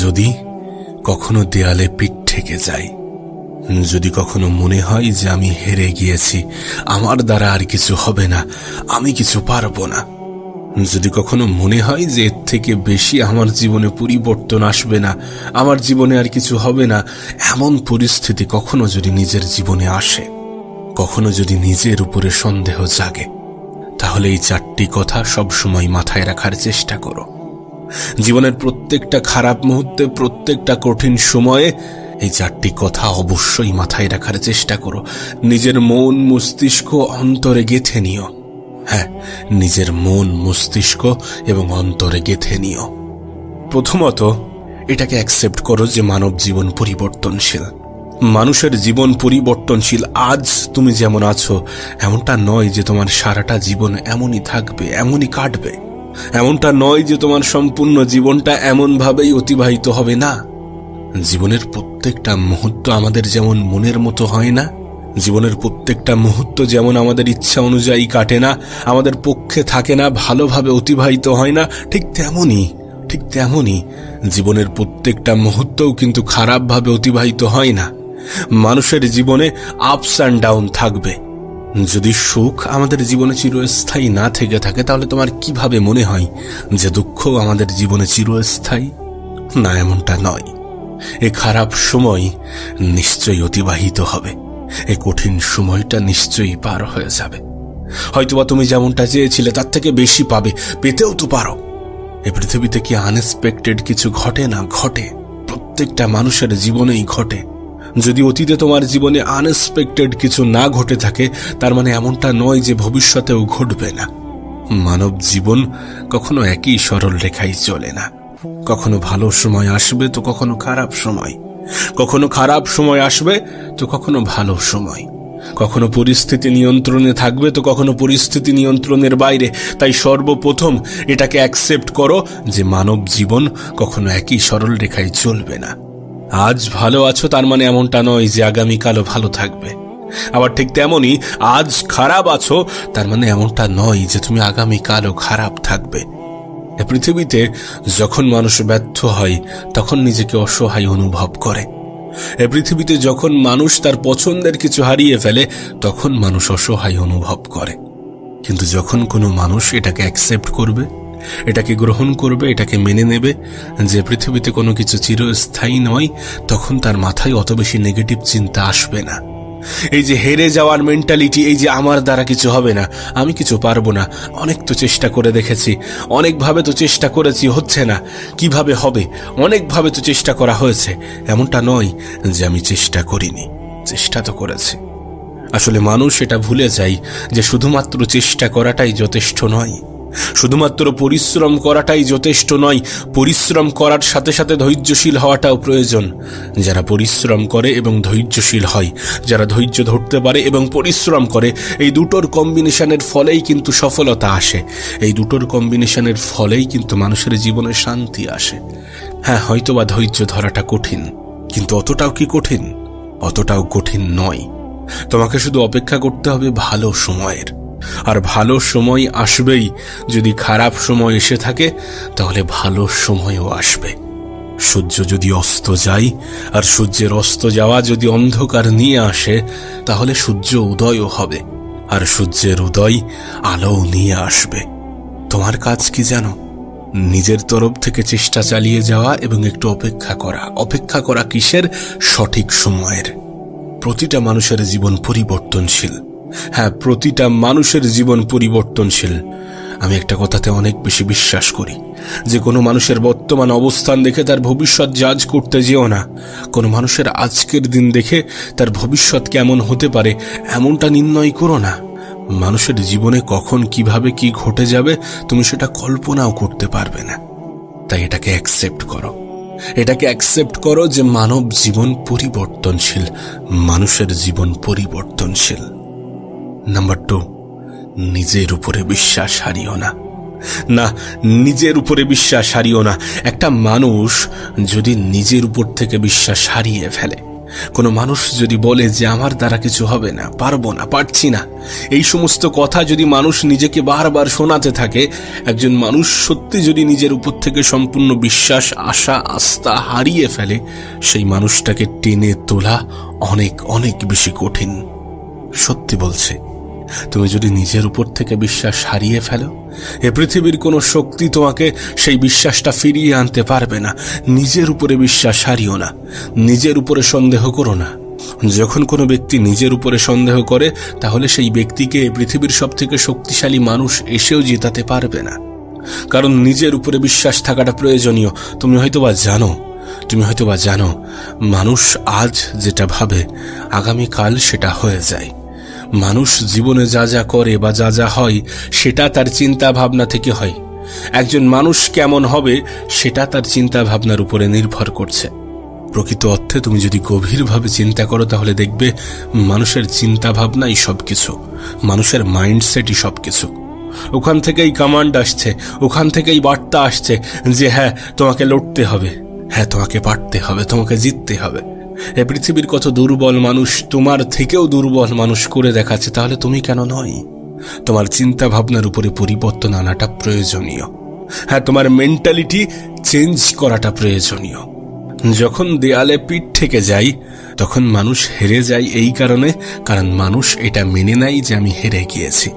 যদি কখনো দেয়ালে পিঠ থেকে যায় যদি কখনো মনে হয় যে আমি হেরে গিয়েছি, আমার দ্বারা আর কিছু হবে না, আমি কিছু পারব না। যদি কখনো মনে হয় যে এর থেকে বেশি আমার জীবনে পরিবর্তন আসবে না, আমার জীবনে আর কিছু হবে না, এমন পরিস্থিতি কখনো যদি নিজের জীবনে আসে, কখনো যদি নিজের উপরে সন্দেহ জাগে, তাহলে এই চারটি কথা সবসময় মাথায় রাখার চেষ্টা করো। জীবনের প্রত্যেকটা খারাপ মুহূর্তে, প্রত্যেকটা কঠিন সময়ে এই চারটি কথা অবশ্যই মাথায় রাখার চেষ্টা করো। নিজের মন, মস্তিষ্ক অন্তরে গেথে নিও। হ্যাঁ নিজের মন, মস্তিষ্ক এবং অন্তরে গেথে নিও। প্রথমত, এটাকে অ্যাকসেপ্ট করো যে মানব জীবন পরিবর্তনশীল। মানুষের জীবন পরিবর্তনশীল আজ তুমি যেমন আছো, এমনটা নয় যে তোমার সারাটা জীবন এমনই থাকবে, এমনই কাটবে। এমনটা নয় যে তোমার সম্পূর্ণ জীবনটা এমনভাবেই অতিবাহিত হবে না। জীবনের প্রত্যেকটা মুহূর্ত আমাদের যেমন মনের মতো হয় না, জীবনের প্রত্যেকটা মুহূর্ত যেমন আমাদের ইচ্ছা অনুযায়ী কাটে না, আমাদের পক্ষে থাকে না, ভালোভাবে অতিবাহিত হয় না, ঠিক তেমনই ঠিক তেমনই জীবনের প্রত্যেকটা মুহূর্তও কিন্তু খারাপভাবে অতিবাহিত হয় না। মানুষের জীবনে আপস অ্যান্ড ডাউন থাকবে। যদি সুখ আমাদের জীবনে চিরস্থায়ী না থেকে থাকে, তাহলে তোমার কীভাবে মনে হয় যে দুঃখ আমাদের জীবনে চিরস্থায়ী? না, এমনটা নয়। এ খারাপ সময় নিশ্চয়ই অতিবাহিত হবে। এ কঠিন সময়টা নিশ্চয়ই পার হয়ে যাবে। হয়তোবা তুমি যেমনটা চেয়েছিলে, তার থেকে বেশি পাবে, পেতেও তো পারো। এ পৃথিবীতে কি আনএক্সপেক্টেড কিছু ঘটে না ঘটে? প্রত্যেকটা মানুষের জীবনেই ঘটে। যদি অতীতে তোমার জীবনে আনএক্সপেক্টেড কিছু না ঘটে থাকে, তার মানে এমনটা নয় যে ভবিষ্যতেও ঘটবে না। মানব জীবন কখনো একই সরল রেখায় চলে না। কখনো ভালো সময় আসবে, তো কখনো খারাপ সময়। কখনো খারাপ সময় আসবে, তো কখনো ভালো সময়। কখনো পরিস্থিতি নিয়ন্ত্রণে থাকবে, তো কখনো পরিস্থিতি নিয়ন্ত্রণের বাইরে। তাই সর্বপ্রথম এটাকে অ্যাকসেপ্ট করো যে মানব জীবন কখনো একই সরল রেখায় চলবে না। আজ ভালো আছো, তার মানে এমনটা নয় যে আগামীকালও ভালো থাকবে। আবার ঠিক তেমনই আজ খারাপ আছো, তার মানে এমনটা নয় যে তুমি আগামীকালও খারাপ থাকবে। পৃথিবীতে যখন মানুষ ব্যর্থ হয়, তখন নিজেকে অসহায় অনুভব করে। এ পৃথিবীতে যখন মানুষ তার পছন্দের কিছু হারিয়ে ফেলে, তখন মানুষ অসহায় অনুভব করে। কিন্তু যখন কোনো মানুষ এটাকে অ্যাকসেপ্ট করবে এটাকে গ্রহণ করবে, এটাকে মেনে নেবে। যে পৃথিবীতে কোনো কিছু চিরস্থায়ী নয়, তখন তার মাথায় অত বেশি নেগেটিভ চিন্তা আসবে না। এই যে হেরে যাওয়ার মেন্টালিটি এই যে আমার দ্বারা কিছু হবে না, আমি কিছু পারব না। অনেক তো চেষ্টা করে দেখেছি, অনেকভাবে তো চেষ্টা করেছি, হচ্ছে না। কীভাবে হবে? অনেকভাবে তো চেষ্টা করা হয়েছে। এমনটা নয় যে আমি চেষ্টা করিনি। চেষ্টা তো করেছি। আসলে মানুষ এটা ভুলে যায় যে শুধুমাত্র চেষ্টা করাটাই যথেষ্ট নয়। শুধুমাত্র পরিশ্রম করাটাই যথেষ্ট নয়, পরিশ্রম করার সাথে সাথে ধৈর্যশীল হওয়াটাও প্রয়োজন। যারা পরিশ্রম করে এবং ধৈর্যশীল হয়, যারা ধৈর্য ধরতে পারে এবং পরিশ্রম করে, এই দুটোর কম্বিনেশনের ফলেই কিন্তু সফলতা আসে। এই দুটোর কম্বিনেশনের ফলেই কিন্তু মানুষের জীবনে শান্তি আসে। হ্যাঁ হয়তোবা ধৈর্য ধরাটা কঠিন, কিন্তু অতটাও কি কঠিন? অতটাও কঠিন নয়। তোমাকে শুধু অপেক্ষা করতে হবে ভালো সময়ের। আর ভালো সময় আসবেই। যদি খারাপ সময় এসে থাকে, তাহলে ভালো সময়ও আসবে। সূর্য যদি অস্ত যায়, আর সূর্যের অস্ত যাওয়া যদি অন্ধকার নিয়ে আসে, তাহলে সূর্য উদয়ও হবে, আর সূর্যের উদয় আলোও নিয়ে আসবে। তোমার কাজ কি জানো? নিজের তরফ থেকে চেষ্টা চালিয়ে যাওয়া এবং একটু অপেক্ষা করা। অপেক্ষা করা কিসের? সঠিক সময়ের। প্রতিটা মানুষের জীবন পরিবর্তনশীল। হ্যাঁ প্রতিটা মানুষের জীবন পরিবর্তনশীল। আমি একটা কথাতে অনেক বেশি বিশ্বাস করি। যে কোনো মানুষের বর্তমান অবস্থান দেখে তার ভবিষ্যৎ জাজ করতে যেও না। কোনো মানুষের আজকের দিন দেখে তার ভবিষ্যৎ কেমন হতে পারে, এমনটা নির্ণয় করো না। মানুষের জীবনে কখন কীভাবে কি ঘটে যাবে, তুমি সেটা কল্পনাও করতে পারবে না। তাই এটাকে অ্যাকসেপ্ট করো। এটাকে অ্যাকসেপ্ট করো যে মানব জীবন পরিবর্তনশীল, মানুষের জীবন পরিবর্তনশীল। নাম্বার টু নিজের উপরে বিশ্বাস হারিও না। না, নিজের উপরে বিশ্বাস হারিও না। একটা মানুষ যদি নিজের উপর থেকে বিশ্বাস হারিয়ে ফেলে, কোনো মানুষ যদি বলে যে আমার দ্বারা কিছু হবে না, পারব না, পারছি না, এই সমস্ত কথা যদি মানুষ নিজেকে বারবার শোনাতে থাকে, একজন মানুষ সত্যি যদি নিজের উপর থেকে সম্পূর্ণ বিশ্বাস, আশা, আস্থা হারিয়ে ফেলে, সেই মানুষটাকে টেনে তোলা অনেক অনেক বেশি কঠিন। সত্যি বলছে তুমি যদি নিজের উপর থেকে বিশ্বাস হারিয়ে ফেলো, এ পৃথিবীর কোনো শক্তি তোমাকে সেই বিশ্বাসটা ফিরিয়ে আনতে পারবে না। নিজের উপরে বিশ্বাস হারিও না, নিজের উপরে সন্দেহ করো না। যখন কোনো ব্যক্তি নিজের উপরে সন্দেহ করে, তাহলে সেই ব্যক্তিকে পৃথিবীর সব থেকে শক্তিশালী মানুষ এসেও জেতাতে পারবে না। কারণ নিজের উপরে বিশ্বাস থাকাটা প্রয়োজনীয়। তুমি হয়তোবা জানো, তুমি হয়তোবা জানো, মানুষ আজ যেটা ভাবে, আগামীকাল সেটা হয়ে যায়। মানুষ জীবনে যা যা করে বা যা যা হয়, সেটা তার চিন্তা ভাবনা থেকে হয়। একজন মানুষ কেমন হবে, সেটা তার চিন্তা ভাবনার উপরে নির্ভর করছে। প্রকৃত অর্থে তুমি যদি গভীরভাবে চিন্তা করো, তাহলে দেখবে মানুষের চিন্তা ভাবনাই সব কিছু মানুষের মাইন্ডসেটই সব কিছু ওখান থেকেই কমান্ড আসছে, ওখান থেকেই বার্তা আসছে যে হ্যাঁ তোমাকে লড়তে হবে। হ্যাঁ তোমাকে পারতে হবে, তোমাকে জিততে হবে। এ পৃথিবীর কত দুর্বল মানুষ, তোমার থেকেও দুর্বল মানুষ করে দেখাচ্ছে, তাহলে তুমি কেন নয়? তোমার চিন্তা ভাবনার উপরে পরিবর্তন আনাটা প্রয়োজনীয়। হ্যাঁ তোমার মেন্টালিটি চেঞ্জ করাটা প্রয়োজনীয়। যখন দেয়ালে পিঠ থেকে যাই, তখন মানুষ হেরে যায় এই কারণে, কারণ মানুষ এটা মেনে নেয় যে আমি হেরে গিয়েছি।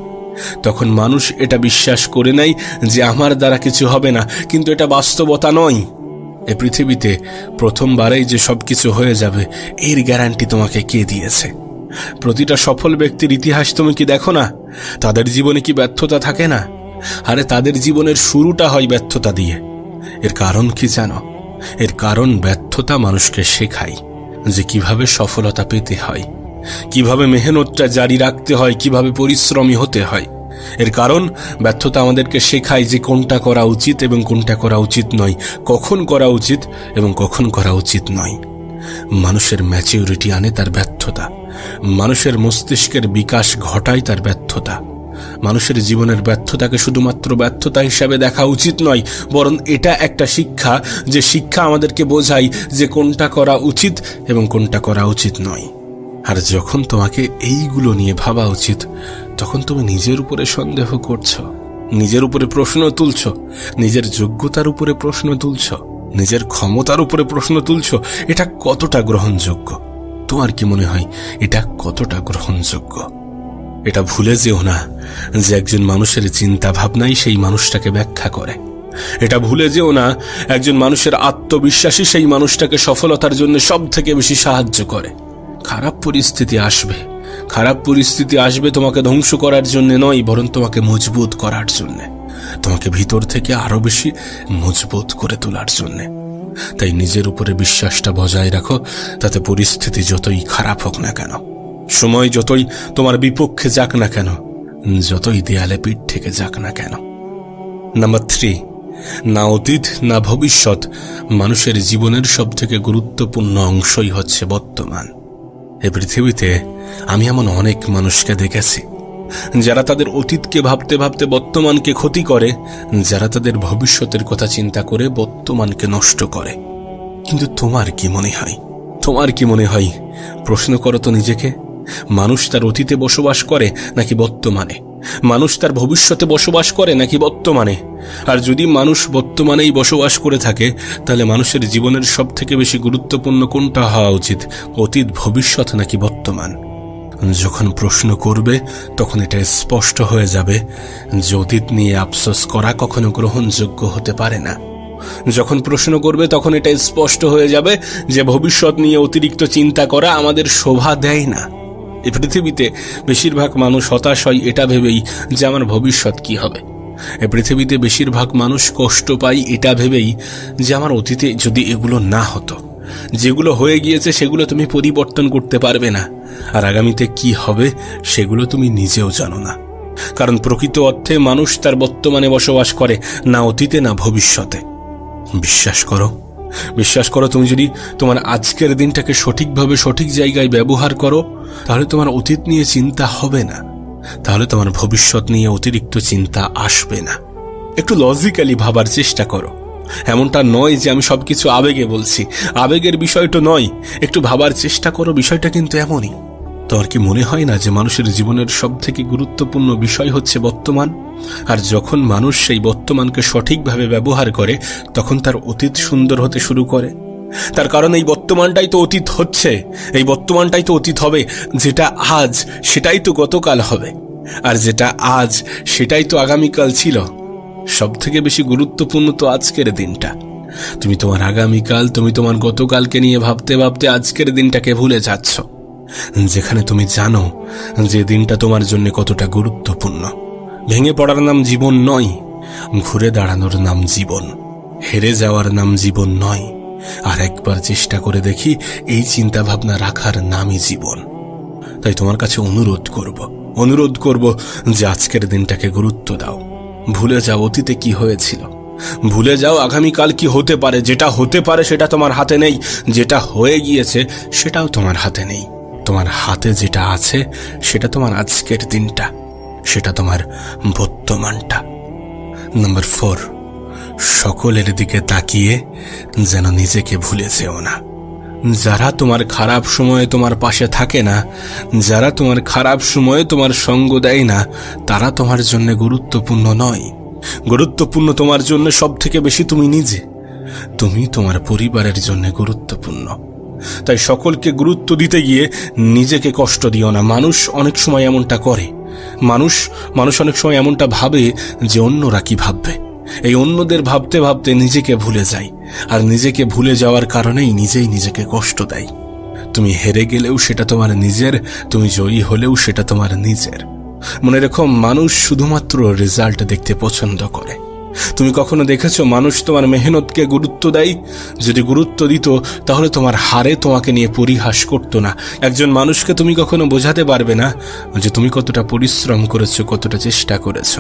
তখন মানুষ এটা বিশ্বাস করে নেয় যে আমার দ্বারা কিছু হবে না, কিন্তু এটা বাস্তবতা নয়। এ পৃথিবীতে প্রথমবারেই যে সব কিছু হয়ে যাবে, এর গ্যারান্টি তোমাকে কে দিয়েছে? প্রতিটা সফল ব্যক্তির ইতিহাস তুমি কি দেখো না? তাদের জীবনে কি ব্যর্থতা থাকে না? আরে তাদের জীবনের শুরুটা হয় ব্যর্থতা দিয়ে। এর কারণ কি জানো? এর কারণ ব্যর্থতা মানুষকে শেখায় যে কীভাবে সফলতা পেতে হয়, কীভাবে মেহনতটা জারি রাখতে হয়, কীভাবে পরিশ্রমী হতে হয়। এর কারণ, ব্যর্থতা আমাদেরকে শেখায় যে কোনটা করা উচিত এবং কোনটা করা উচিত নয়। কখন করা উচিত এবং কখন করা উচিত নয়। মানুষের ম্যাচিউরিটি আনে তার ব্যর্থতা। মানুষের মস্তিষ্কের বিকাশ ঘটায় তার ব্যর্থতা। মানুষের জীবনের ব্যর্থতাকে শুধুমাত্র ব্যর্থতা হিসাবে দেখা উচিত নয়, বরং এটা একটা শিক্ষা যে শিক্ষা আমাদেরকে বোঝায় যে কোনটা করা উচিত এবং কোনটা করা উচিত নয়। আর যখন তোমাকে এইগুলো নিয়ে ভাবা উচিত তখন তুমি নিজের উপরে সন্দেহ করছ, নিজের উপরে প্রশ্ন তুলছ, নিজের যোগ্যতার উপরে প্রশ্ন তুলছ, নিজের ক্ষমতার উপরে প্রশ্ন তুলছ, এটা কতটা গ্রহণযোগ্য? তোমার কি মনে হয় এটা কতটা গ্রহণযোগ্য? এটা ভুলে যেও না যে একজন মানুষের চিন্তা ভাবনাই সেই মানুষটাকে ব্যাখ্যা করে। এটা ভুলে যেও না একজন মানুষের আত্মবিশ্বাসী সেই মানুষটাকে সফলতার জন্য সব থেকে বেশি সাহায্য করে। খারাপ পরিস্থিতি আসবে খারাপ পরিস্থিতি আসবে তোমাকে ধ্বংস করার জন্য নয়, বরং তোমাকে মজবুত করার জন্য। তোমাকে ভিতর থেকে আরও বেশি মজবুত করে তোলার জন্য। তাই নিজের উপরে বিশ্বাসটা বজায় রাখো, তাতে পরিস্থিতি যতই খারাপ হোক না কেন। সময় যতই তোমার বিপক্ষে যাক না কেন, যতই দেয়ালে পিঠ থেকে যাক না কেন। নাম্বার থ্রি, না অতীত, না ভবিষ্যৎ মানুষের জীবনের সবথেকে গুরুত্বপূর্ণ অংশই হচ্ছে বর্তমান। এ পৃথিবীতে আমি এমন অনেক মানুষকে দেখেছি, যারা তাদের অতীতকে ভাবতে ভাবতে বর্তমানকে ক্ষতি করে, যারা তাদের ভবিষ্যতের কথা চিন্তা করে বর্তমানকে নষ্ট করে। কিন্তু তোমার কি মনে হয়? তোমার কি মনে হয়? প্রশ্ন করো তো নিজেকে। মানুষ তার অতীতে বসবাস করে নাকি বর্তমানে? মানুষ তার ভবিষ্যতে বসবাস করে নাকি বর্তমানে? আর যদি মানুষ বর্তমানেই বসবাস করে থাকে, তাহলে মানুষের জীবনের সব থেকে বেশি গুরুত্বপূর্ণ কোনটা হওয়া উচিত? অতীত, ভবিষ্যৎ নাকি বর্তমান? যখন প্রশ্ন করবে, তখন এটা স্পষ্ট হয়ে যাবে যে অতীত নিয়ে আফসোস করা কখনো গ্রহণযোগ্য হতে পারে না। যখন প্রশ্ন করবে, তখন এটা স্পষ্ট হয়ে যাবে যে ভবিষ্যৎ নিয়ে অতিরিক্ত চিন্তা করা আমাদের শোভা দেয় না। এই পৃথিবীতে বেশিরভাগ মানুষ হতাশ হয় এটা ভেবেই যে আমার ভবিষ্যৎ কি হবে। এ পৃথিবীতে বেশিরভাগ মানুষ কষ্ট পায় এটা ভেবেই যে আমার অতীতে যদি এগুলো না হতো, যেগুলো হয়ে গিয়েছে সেগুলো তুমি পরিবর্তন করতে পারবে না, আর আগামীতে কি হবে সেগুলো তুমি নিজেও জানো না। কারণ প্রকৃত অর্থে মানুষ তার বর্তমানে বসবাস করে, না অতীতে, না ভবিষ্যতে। বিশ্বাস করো বিশ্বাস করো, তুমি যদি তোমার আজকের দিনটাকে সঠিকভাবে সঠিক জায়গায় ব্যবহার করো, তাহলে তোমার অতীত নিয়ে চিন্তা হবে না। তাহলে তোমার ভবিষ্যৎ নিয়ে অতিরিক্ত চিন্তা আসবে না। একটু লজিক্যালি ভাবার চেষ্টা করো। এমনটা নয় যে আমি সবকিছু আবেগে বলছি। আবেগের বিষয়টা নয়। একটু ভাবার চেষ্টা করো, বিষয়টা কিন্তু এমনই। তোমার কি মনে হয় না যে মানুষের জীবনের সব থেকে গুরুত্বপূর্ণ বিষয় হচ্ছে বর্তমান? আর যখন মানুষ সেই বর্তমানকে সঠিকভাবে ব্যবহার করে, তখন তার অতীত সুন্দর হতে শুরু করে। তার কারণ এই বর্তমানটাই তো অতীত হচ্ছে। এই বর্তমানটাই তো অতীত হবে। যেটা আজ, সেটাই তো গতকাল হবে। আর যেটা আজ, সেটাই তো আগামীকাল ছিল। সব থেকে বেশি গুরুত্বপূর্ণ তো আজকের দিনটা। তুমি তোমার আগামীকাল, তুমি তোমার গতকালকে নিয়ে ভাবতে ভাবতে আজকের দিনটাকে ভুলে যাচ্ছ। যেখানে তুমি জানো যে দিনটা তোমার জন্য কতটা গুরুত্বপূর্ণ। ভেঙে পড়ার নাম জীবন নয়, ঘুরে দাঁড়ানোর নাম জীবন, হেরে যাওয়ার নাম জীবন নয়। আর একবার চেষ্টা করে দেখি এই চিন্তা ভাবনা রাখার নামই জীবন। তাই তোমার কাছে অনুরোধ করব অনুরোধ করব যে আজকের দিনটাকে গুরুত্ব দাও। ভুলে যাও অতীতে কি হয়েছিল। ভুলে যাও আগামীকাল কি হতে পারে, যেটা হতে পারে সেটা তোমার হাতে নেই, যেটা হয়ে গিয়েছে সেটাও তোমার হাতে নেই। তোমার হাতে যেটা আছে, সেটা তোমার আজকের দিনটা, সেটা তোমার বর্তমানটা। নাম্বার ফোর সকলের দিকে তাকিয়ে যেন নিজেকে ভুলে যেও না। যারা তোমার খারাপ সময়ে তোমার পাশে থাকে না, যারা তোমার খারাপ সময়ে তোমার সঙ্গ দেয় না, তারা তোমার জন্য গুরুত্বপূর্ণ নয়। গুরুত্বপূর্ণ তোমার জন্য সব থেকে বেশি তুমি নিজে। তুমি তোমার পরিবারের জন্য গুরুত্বপূর্ণ। তাই সকলকে গুরুত্ব দিতে গিয়ে নিজেকে কষ্ট দিও না। মানুষ অনেক সময় এমনটা করে। মানুষ মানুষ অনেক সময় এমনটা ভাবে যে অন্যরা কি ভাববে। এই অন্যদের ভাবতে ভাবতে নিজেকে ভুলে যায়। আর নিজেকে ভুলে যাওয়ার কারণেই নিজেই নিজেকে কষ্ট দেয়। তুমি হেরে গেলেও সেটা তোমার নিজের, তুমি জয়ী হলেও সেটা তোমার নিজের। মনে রেখো, মানুষ শুধুমাত্র রেজাল্ট দেখতে পছন্দ করে। তুমি কখনো দেখেছ মানুষ তোমার মেহনতকে গুরুত্ব দেয়? যদি গুরুত্ব দিত, তাহলে তোমার হারে তোমাকে নিয়ে পরিহাস করতো না। একজন মানুষকে তুমি কখনো বোঝাতে পারবে না যে তুমি কতটা পরিশ্রম করেছ, কতটা চেষ্টা করেছ।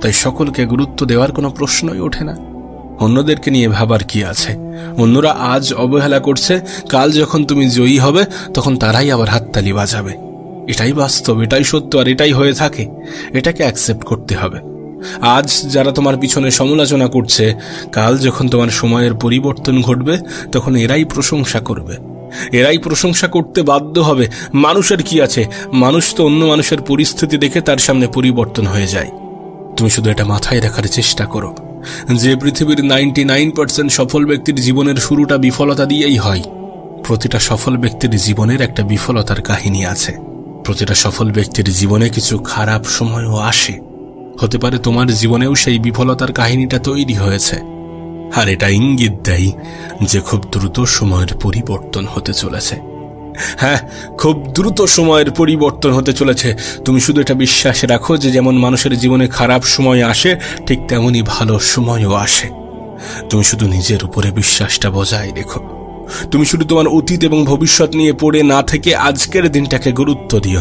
তাই সকলকে গুরুত্ব দেওয়ার কোনো প্রশ্নই ওঠে না। অন্যদেরকে নিয়ে ভাবার কি আছে? অন্যরা আজ অবহেলা করছে, কাল যখন তুমি জয়ী হবে, তখন তারাই আবার হাততালি বাজাবে। এটাই বাস্তব, এটাই সত্য, আর এটাই হয়ে থাকে। এটাকে অ্যাকসেপ্ট করতে হবে। আজ যারা তোমার পিছনে সমালোচনা করছে, কাল যখন তোমার সময়ের পরিবর্তন ঘটবে, তখন এরাই প্রশংসা করবে। এরাই প্রশংসা করতে বাধ্য হবে। মানুষের কি আছে? মানুষ তো অন্য মানুষের পরিস্থিতি দেখে তার সামনে পরিবর্তন হয়ে যায়। তুমি শুধু এটা মাথায় রাখার চেষ্টা করো। যে পৃথিবীর নাইনটি নাইন পার্সেন্ট সফল ব্যক্তির জীবনের শুরুটা বিফলতা দিয়েই হয়। প্রতিটা সফল ব্যক্তির জীবনের একটা বিফলতার কাহিনী আছে। প্রতিটা সফল ব্যক্তির জীবনে কিছু খারাপ সময়ও আসে। হতে পারে তোমার জীবনেও সেই বিফলতার কাহিনীটা তৈরি হয়েছে। আর এটা ইঙ্গিত দেয় যে খুব দ্রুত সময়ের পরিবর্তন হতে চলেছে। হ্যাঁ খুব দ্রুত সময়ের পরিবর্তন হতে চলেছে। তুমি শুধু এটা বিশ্বাস রাখো যে যেমন মানুষের জীবনে খারাপ সময় আসে, ঠিক তেমনই ভালো সময়ও আসে। তুমি শুধু নিজের উপরে বিশ্বাসটা বজায় রেখো। তুমি শুধু তোমার অতীত এবং ভবিষ্যৎ নিয়ে পড়ে না থেকে আজকের দিনটাকে গুরুত্ব দিও।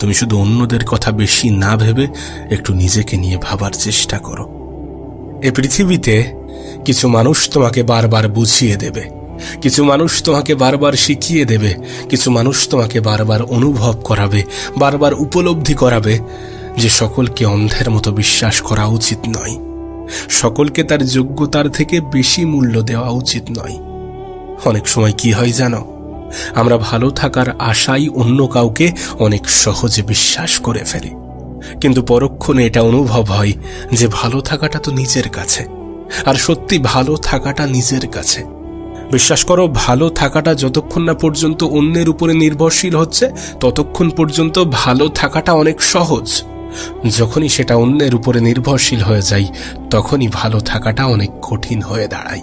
তুমি শুধু অন্যদের কথা বেশি না ভেবে একটু নিজেকে নিয়ে ভাবার চেষ্টা করো। এ পৃথিবীতে কিছু মানুষ তোমাকে বারবার বুঝিয়ে দেবে, কিছু মানুষ তোমাকে বারবার শিখিয়ে দেবে, কিছু মানুষ তোমাকে বারবার অনুভব করাবে, বারবার উপলব্ধি করাবে যে সকলকে অন্ধের মতো বিশ্বাস করা উচিত নয়। সকলকে তার যোগ্যতার থেকে বেশি মূল্য দেওয়া উচিত নয়। অনেক সময় কি হয় জানো? আমরা ভালো থাকার আশাই অন্য কাউকে অনেক সহজে বিশ্বাস করে ফেলি। কিন্তু পরক্ষণে এটা অনুভব হয় যে ভালো থাকাটা তো নিজের কাছে। আর সত্যি ভালো থাকাটা নিজের কাছে। বিশ্বাস করো, ভালো থাকাটা যতক্ষণ না পর্যন্ত অন্যের উপরে নির্ভরশীল হচ্ছে, ততক্ষণ পর্যন্ত ভালো থাকাটা অনেক সহজ। যখনই সেটা অন্যের উপরে নির্ভরশীল হয়ে যায় তখনই ভালো থাকাটা অনেক কঠিন হয়ে দাঁড়ায়।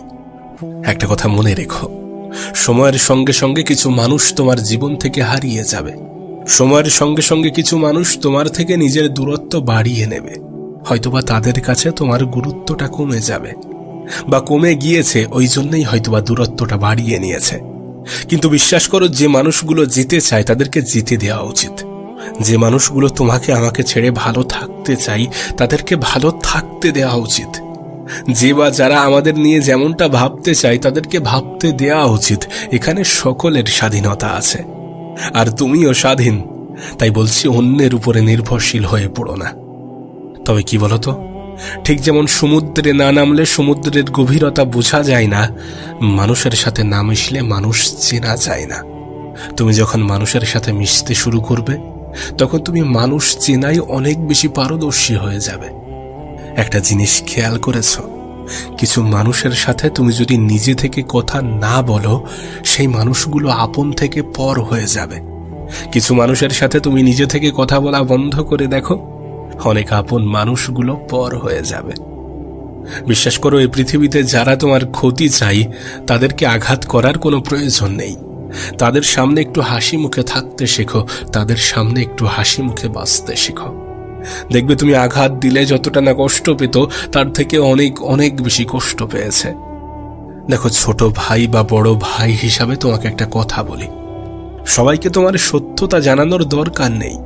একটা কথা মনে রেখো সময়ের সঙ্গে সঙ্গে কিছু মানুষ তোমার জীবন থেকে হারিয়ে যাবে। সময়ের সঙ্গে সঙ্গে কিছু মানুষ তোমার থেকে নিজের দূরত্ব বাড়িয়ে নেবে। হয়তোবা তাদের কাছে তোমার গুরুত্বটা কমে যাবে বা কমে গিয়েছে, ওই জন্যই হয়তোবা দূরত্বটা বাড়িয়ে নিয়েছে। কিন্তু বিশ্বাস করো, যে মানুষগুলো যেতে চায় তাদেরকে জিতে দেওয়া উচিত। যে মানুষগুলো তোমাকে, আমাকে ছেড়ে ভালো থাকতে চাই, তাদেরকে ভালো থাকতে দেওয়া উচিত। যে বা যারা আমাদের নিয়ে যেমনটা ভাবতে চায়, তাদেরকে ভাবতে দেওয়া উচিত। এখানে সকলের স্বাধীনতা আছে। আর তুমিও স্বাধীন। তাই বলছি, অন্যের উপরে নির্ভরশীল হয়ে পড়ো না। তবে কি বলতো? ঠিক যেমন সমুদ্রে না নামলে সমুদ্রের গভীরতা বোঝা যায় না, মানুষের সাথে না মিশলে মানুষ চেনা যায় না। তুমি যখন মানুষের সাথে মিশতে শুরু করবে, তখন তুমি মানুষ চেনাই অনেক বেশি পারদর্শী হয়ে যাবে। একটা জিনিস খেয়াল করেছ? কিছু মানুষের সাথে তুমি যদি নিজে থেকে কথা না বলো, সেই মানুষগুলো আপন থেকে পর হয়ে যাবে। কিছু মানুষের সাথে তুমি নিজে থেকে কথা বলা বন্ধ করে দেখো, অনেক আপন মানুষগুলো পর হয়ে যাবে। বিশ্বাস করো, এই পৃথিবীতে যারা তোমার ক্ষতি চাই, তাদেরকে আঘাত করার কোনো প্রয়োজন নেই। তাদের সামনে একটু হাসি মুখে থাকতে শেখো, তাদের সামনে একটু হাসি মুখে বাঁচতে শেখো। দেখবে তুমি আঘাত দিলে যতটা না কষ্ট পেত, তার থেকে অনেক অনেক বেশি কষ্ট পেয়েছে। দেখো, ছোট ভাই বা বড় ভাই হিসাবে তোমাকে একটা কথা বলি। সবাইকে তোমার সত্যতা জানানোর দরকার নেই।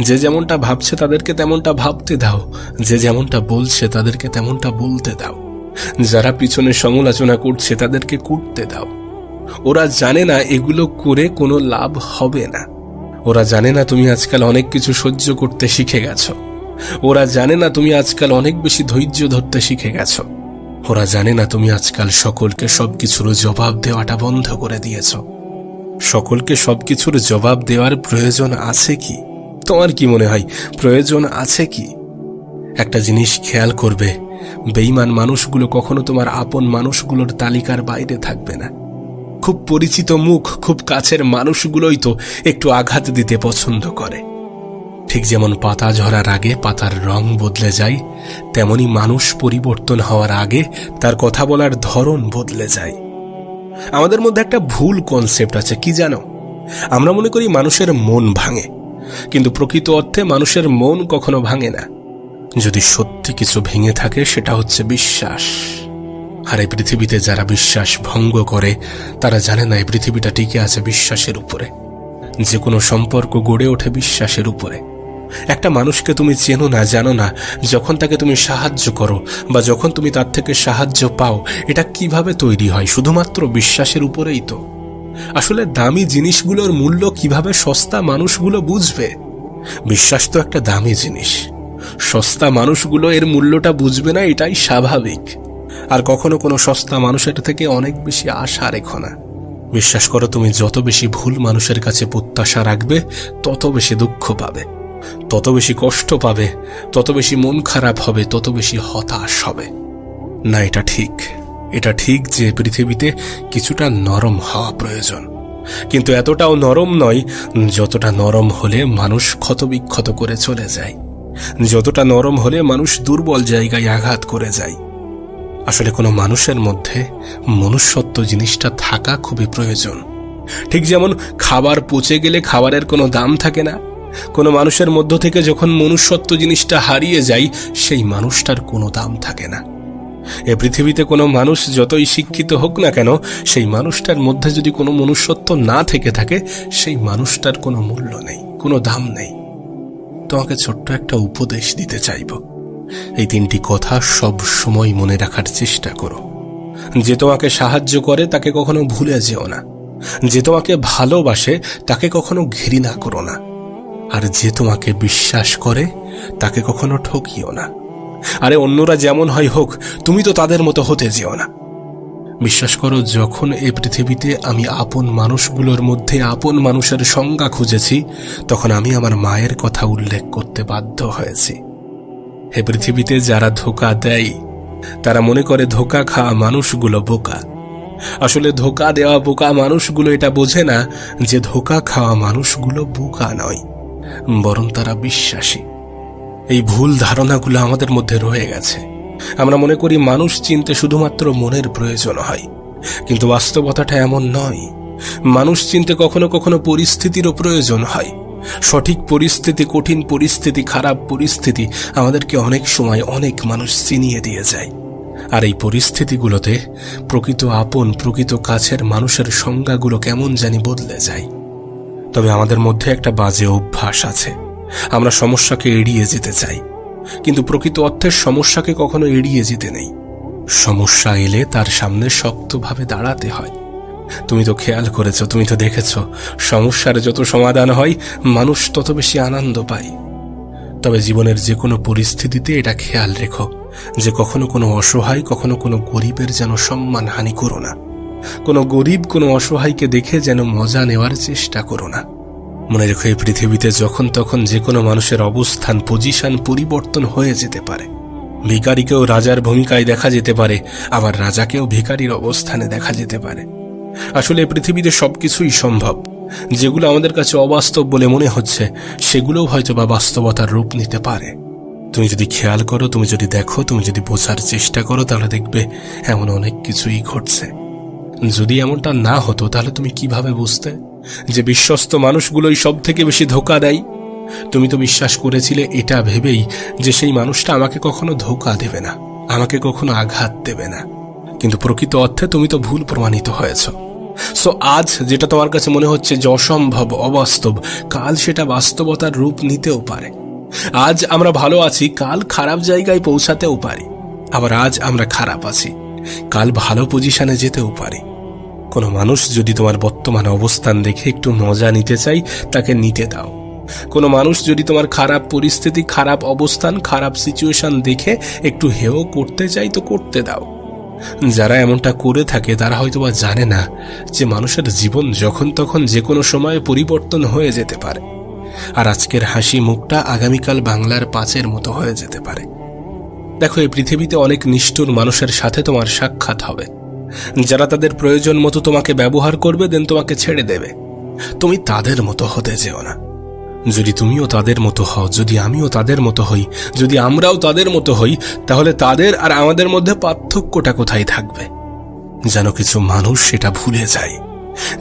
যে যেমনটা ভাবছে তাদেরকে তেমনটা ভাবতে দাও। যে যেমনটা বলছে তাদেরকে তেমনটা বলতে দাও। যারা পিছনে সমালোচনা করছে তাদেরকে করতে দাও। ওরা জানে না এগুলো করে কোনো লাভ হবে না। ওরা জানে না তুমি আজকাল অনেক কিছু সহ্য করতে শিখে গেছো। ওরা জানে না তুমি আজকাল অনেক বেশি ধৈর্য ধরতে শিখে গেছো। ওরা জানে না তুমি আজকাল সকলকে সবকিছুর জবাব দেওয়াটা বন্ধ করে দিয়েছ। সকলকে সবকিছুর জবাব দেওয়ার প্রয়োজন আছে কি? তোমার কি মনে হয়, প্রয়োজন আছে কি? একটা জিনিস খেয়াল করবে বেইমান মানুষগুলো কখনো তোমার আপন মানুষগুলোর তালিকার বাইরে থাকবে না। খুব পরিচিত মুখ, খুব কাছের মানুষগুলোই তো একটু আঘাত দিতে পছন্দ করে। ঠিক যেমন পাতা ঝরার আগে পাতার রং বদলে যায়, তেমনি মানুষ পরিবর্তন হওয়ার আগে তার কথা বলার ধরন বদলে যায়। আমাদের মধ্যে একটা ভুল কনসেপ্ট আছে, কি জানো? আমরা মনে করি মানুষের মন ভাঙে, কিন্তু প্রকৃত অর্থে মানুষের মন কখনো ভাঙে না। যদি সত্যি কিছু ভেঙে থাকে, সেটা হচ্ছে বিশ্বাস। আর এই পৃথিবীতে যারা বিশ্বাস ভঙ্গ করে, তারা জানে না এই পৃথিবীটা টিকে আছে বিশ্বাসের উপরে। যে কোনো সম্পর্ক গড়ে ওঠে বিশ্বাসের উপরে। একটা মানুষকে তুমি চেনো না, জানো না, যখন তাকে তুমি সাহায্য করো বা যখন তুমি তার থেকে সাহায্য পাও, এটা কীভাবে তৈরি হয়? শুধুমাত্র বিশ্বাসের উপরেই তো। আসলে দামি জিনিসগুলোর মূল্য কীভাবে সস্তা মানুষগুলো বুঝবে? বিশ্বাস তো একটা দামি জিনিস। সস্তা মানুষগুলো এর মূল্যটা বুঝবে না, এটাই স্বাভাবিক। আর কখনো কোনো সস্তা মানুষের থেকে অনেক বেশি আশা রেখো না। বিশ্বাস করো, তুমি যত বেশি ভুল মানুষের কাছে প্রত্যাশা রাখবে, তত বেশি দুঃখ পাবে। তত বেশি কষ্ট পাবে, তত বেশি মন খারাপ হবে, তত বেশি হতাশ হবে। না, এটা ঠিক। এটা ঠিক যে পৃথিবীতে কিছুটা নরম হওয়া প্রয়োজন। কিন্তু এতটাও নরম নয়, যতটা নরম হলে মানুষ ক্ষতবিক্ষত করে চলে যায়। যতটা নরম হলে মানুষ দুর্বল জায়গায় আঘাত করে যায়। আসলে কোনো মানুষের মধ্যে মনুষ্যত্ব জিনিসটা থাকা খুবই প্রয়োজন। ঠিক যেমন খাবার পচে গেলে খাবারের কোনো দাম থাকে না। কোনো মানুষের মধ্য থেকে যখন মনুষ্যত্ব জিনিসটা হারিয়ে যায়, সেই মানুষটার কোনো দাম থাকে না। এ পৃথিবীতে কোনো মানুষ যতই শিক্ষিত হোক না কেন, সেই মানুষটার মধ্যে যদি কোনো মনুষ্যত্ব না থেকে থাকে, সেই মানুষটার কোনো মূল্য নেই, কোনো দাম নেই। তোমাকে ছোট্ট একটা উপদেশ দিতে চাইব। এই তিনটি কথা সব সময় মনে রাখার চেষ্টা করো। যে তোমাকে সাহায্য করে, তাকে কখনো ভুলে যেও না। যে তোমাকে ভালোবাসে, তাকে কখনো ঘৃণা করো না। আর যে তোমাকে বিশ্বাস করে, তাকে কখনো ঠকিও না। আরে, অন্যরা যেমন হয় হোক, তুমি তো তাদের মতো হতে যেও না। বিশ্বাস করো, যখন এই পৃথিবীতে আমি আপন মানুষগুলোর মধ্যে আপন মানুষের সংজ্ঞা খুঁজেছি, তখন আমি আমার মায়ের কথা উল্লেখ করতে বাধ্য হয়েছি। এ পৃথিবীতে যারা ধোকা দেয়, তারা মনে করে ধোকা খাওয়া মানুষগুলো বোকা। আসলে ধোকা দেওয়া বোকা মানুষগুলো এটা বোঝে না যে ধোকা খাওয়া মানুষগুলো বোকা নয়, বরং তারা বিশ্বাসী। এই ভুল ধারণাগুলো আমাদের মধ্যে রয়ে গেছে। আমরা মনে করি মানুষ চিনতে শুধুমাত্র মনের প্রয়োজন হয়, কিন্তু বাস্তবতাটা এমন নয়। মানুষ চিনতে কখনো কখনো পরিস্থিতিরও প্রয়োজন হয়। সঠিক পরিস্থিতি, কঠিন পরিস্থিতি, খারাপ পরিস্থিতি আমাদেরকে অনেক সময় অনেক মানুষ চিনিয়ে দিয়ে যায়। আর এই পরিস্থিতিগুলোতে প্রকৃত আপন, প্রকৃত কাছের মানুষের সংজ্ঞাগুলো কেমন জানি বদলে যায়। তবে আমাদের মধ্যে একটা বাজে অভ্যাস আছে। আমরা সমস্যাকে এড়িয়ে যেতে চাই। কিন্তু প্রকৃত অর্থের সমস্যাকে কখনো এড়িয়ে যেতে নেই। সমস্যা এলে তার সামনে শক্তভাবে দাঁড়াতে হয়। তুমি তো খেয়াল করেছ, তুমি তো দেখেছ। সমস্যার যত সমাধান হয়, মানুষ তত বেশি আনন্দ পায়। তবে জীবনের যে কোনো পরিস্থিতিতে এটা খেয়াল রেখো যে কখনো কোনো অসহায়, কখনো কোনো গরিবের যেন সম্মান হানি করো না। কোনো গরিব, কোনো অসহায়কে দেখে যেন মজা নেওয়ার চেষ্টা করো না। মনে রেখো, এই পৃথিবীতে যখন তখন যে কোনো মানুষের অবস্থান পজিশন পরিবর্তন হয়ে যেতে পারে। ভিকারিকেও রাজার ভূমিকায় দেখা যেতে পারে, আবার রাজাকেও ভিকারির অবস্থানে দেখা যেতে পারে। আসলে পৃথিবীতে সবকিছুই সম্ভব। যেগুলো আমাদের কাছে অবাস্তব বলে মনে হচ্ছে, সেগুলোও হয়তো বা বাস্তবতার রূপ নিতে পারে। তুমি যদি খেয়াল করো, তুমি যদি দেখো, তুমি যদি বোঝার চেষ্টা করো, তাহলে দেখবে এমন অনেক কিছুই ঘটছে। যদি এমনটা না হতো, তাহলে তুমি কীভাবে বুঝতে যে বিশ্বস্ত মানুষগুলোই সব থেকে বেশি ধোকা দেয়? তুমি তো বিশ্বাস করেছিলে এটা ভেবেই যে সেই মানুষটা আমাকে কখনো ধোকা দেবে না, আমাকে কখনো আঘাত দেবে না। কিন্তু প্রকৃত অর্থে তুমি তো ভুল প্রমাণিত হয়েছ। সো আজ যেটা তোমার কাছে মনে হচ্ছে অসম্ভব, অবাস্তব, কাল সেটা বাস্তবতার রূপ নিতেও পারে। আজ আমরা ভালো আছি, কাল খারাপ জায়গায় পৌঁছাতেও পারি। আবার আজ আমরা খারাপ আছি, কাল ভালো পজিশনে যেতেও পারি। কোনো মানুষ যদি তোমার বর্তমান অবস্থান দেখে একটু মজা নিতে চাই, তাকে নিতে দাও। কোনো মানুষ যদি তোমার খারাপ পরিস্থিতি, খারাপ অবস্থান, খারাপ সিচুয়েশন দেখে একটু হেও করতে চাই, তো করতে দাও। যারা এমনটা করে থাকে, তারা হয়তোবা জানে না যে মানুষের জীবন যখন তখন যে কোনো সময়ে পরিবর্তন হয়ে যেতে পারে। আর আজকের হাসি মুখটা আগামীকাল বাংলার পাঁচের মতো হয়ে যেতে পারে। দেখো, এই পৃথিবীতে অনেক নিষ্ঠুর মানুষের সাথে তোমার সাক্ষাৎ হবে। যারা তাদের প্রয়োজন মতো তোমাকে ব্যবহার করবে দেন তোমাকে ছেড়ে দেবে। তুমি তাদের মতো হতে যেও না। যদি তুমিও তাদের মতো হও, যদি আমিও তাদের মতো হই, যদি আমরাও তাদের মতো হই, তাহলে তাদের আর আমাদের মধ্যে পার্থক্যটা কোথায় থাকবে? যেন কিছু মানুষ সেটা ভুলে যায়,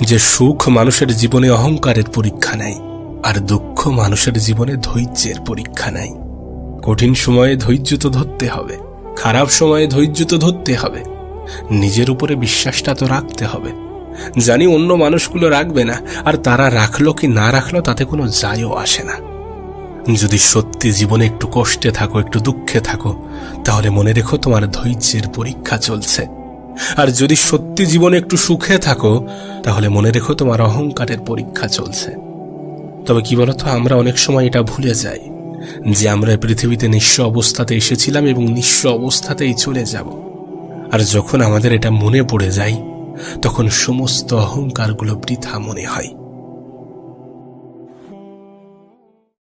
যে সুখ মানুষের জীবনে অহংকারের পরীক্ষা নেয়, আর দুঃখ মানুষের জীবনে ধৈর্যের পরীক্ষা নেয়। কঠিন সময়ে ধৈর্য তো ধরতে হবে, খারাপ সময়ে ধৈর্য তো ধরতে হবে, নিজের উপরে বিশ্বাসটা তো রাখতে হবে। জানি অন্য মানুষগুলো রাখবে না, আর তারা রাখল কি না রাখল তাতে কোনো যায়ও আসে না। যদি সত্যি জীবনে একটু কষ্টে থাকো, একটু দুঃখে থাকো, তাহলে মনে রেখো তোমার ধৈর্যের পরীক্ষা চলছে। আর যদি সত্যি জীবনে একটু সুখে থাকো, তাহলে মনে রেখো তোমার অহংকারের পরীক্ষা চলছে। তবে কি বলতো, আমরা অনেক সময় এটা ভুলে যাই যে আমরা পৃথিবীতে নিঃস্ব অবস্থাতে এসেছিলাম এবং নিঃস্ব অবস্থাতেই চলে যাব। আর যখন আমাদের এটা মনে পড়ে যায় তখন সমস্ত অহংকারগুলো বৃথা মনে হয়।